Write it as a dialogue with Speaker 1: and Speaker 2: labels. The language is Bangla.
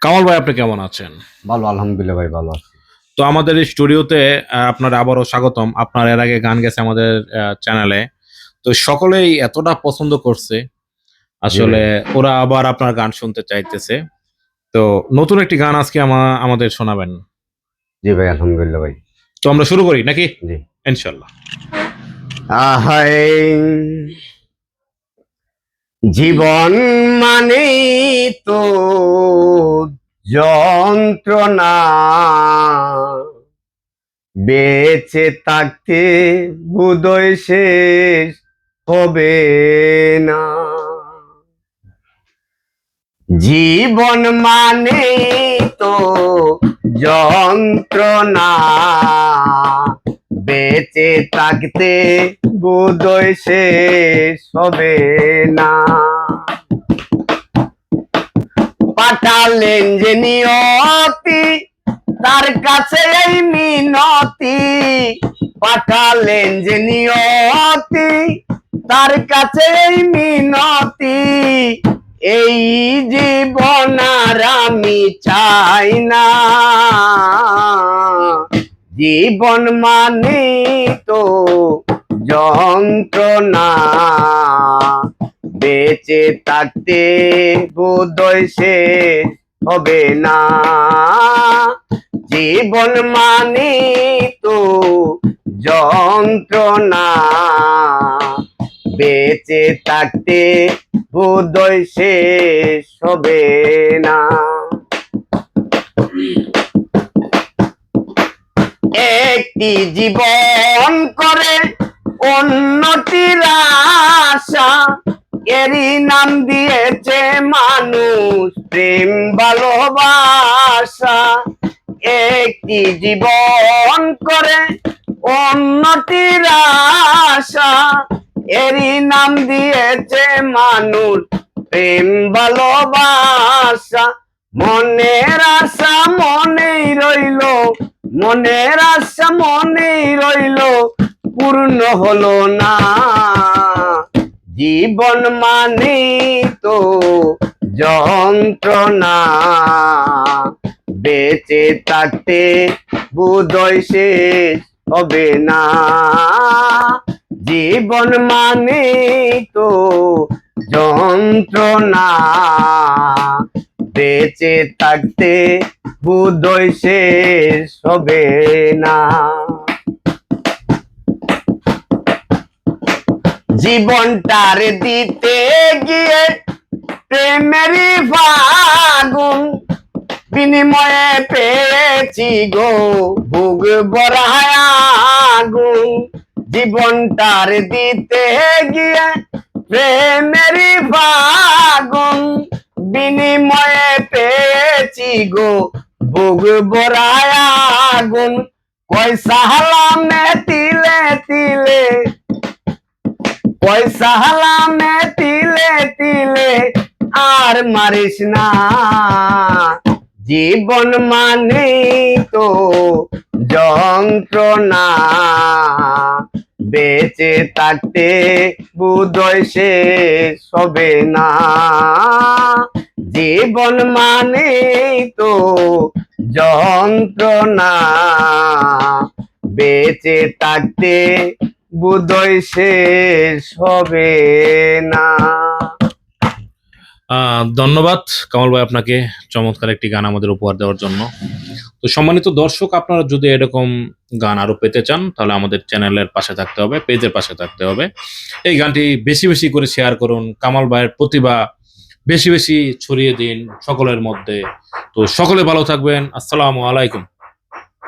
Speaker 1: কামাল ভাই আপনি কেমন আছেন?
Speaker 2: ভালো আলহামদুলিল্লাহ ভাই ভালো আছি।
Speaker 1: তো আমাদের এই স্টুডিওতে আপনার আবারও স্বাগতম। আপনার এর আগে গান গেছে আমাদের চ্যানেলে তো সকলেই এতটা পছন্দ করছে। আসলে ওরা আবার আপনার গান শুনতে চাইতেছে। তো নতুন একটি গান আজকে আমা- আমাদের শোনাবেন।
Speaker 2: জি ভাই আলহামদুলিল্লাহ ভাই।
Speaker 1: তো আমরা শুরু করি নাকি?
Speaker 2: জি।
Speaker 1: ইনশাল্লাহ।
Speaker 2: আহাই জীবন মানে তো যন্ত্রণা। বেঁচে থাকতে বুদয় শেষ হবে না। জীবন মানে তো যন্ত্রণা। বেঁচে থাকতে বোধয় শেষ হবে না। পাঠালেন যে নিয়তি, তার কাছে এই মিনতি। পাঠালেন যে নিয়তি, তার কাছে এই মিনতি। এই জীবন আর আমি চাই না। জীবন মানে তো যন্ত্রণা। বেঁচে থাকতে বোধয় শেষ হবে না। জীবন মানে তো যন্ত্রণা। বেঁচে থাকতে বোধয় শেষ হবে না। একটি জীবন করে অন্যটির আশা এরই নাম দিয়েছে মানুষ প্রেম, ভালোবাসা। একটি জীবন করে অন্যটির আশা। এরই নাম দিয়েছে মানুষ প্রেম, ভালোবাসা। মনের আশা মনেই রইল, মনের আশা মনেই রইল, পূর্ণ হলো না। জীবন মানে তো যন্ত্রণা। বেঁচে থাকতে বোধয় শেষ হবে না। জীবন মানে তো যন্ত্রণা। বেঁচে থাকতে বোধয় শেষ হবে না। জীবনটার দিতে গিয়ে প্রেমেরই ফাগুন। বিনিময়ে পেয়েছি গো ভোগ বড়ায় আগুন। জীবনটার দিতে গিয়ে প্রেমেরই ফাগুন। বিনিময়ে পেয়েছি গো ভোগ বড়ায় আগুন। পয়সা হালামে তিলে তিলে পয়সা হালামে তিলে তিলে আর মারিস না। জীবন মানে তো যন্ত্রণা। বেঁচে থাকতে বুধয় শেষ হবে না। জীবন মানে তো যন্ত্রণা। বেঁচে থাকতে শেষ হবে না।
Speaker 1: ধন্যবাদ কামাল ভাই আপনাকে চমৎকার একটি গান আমাদের উপহার দেওয়ার জন্য। তো সম্মানিত দর্শক, আপনারা যদি এরকম গান আরও পেতে চান, তাহলে আমাদের চ্যানেলের পাশে থাকতে হবে, পেজের পাশে থাকতে হবে। এই গানটি বেশি বেশি করে শেয়ার করুন, কামাল ভাইয়ের প্রতিভা বেশি বেশি ছড়িয়ে দিন সকলের মধ্যে। তো সকলে ভালো থাকবেন, আসসালামু আলাইকুম।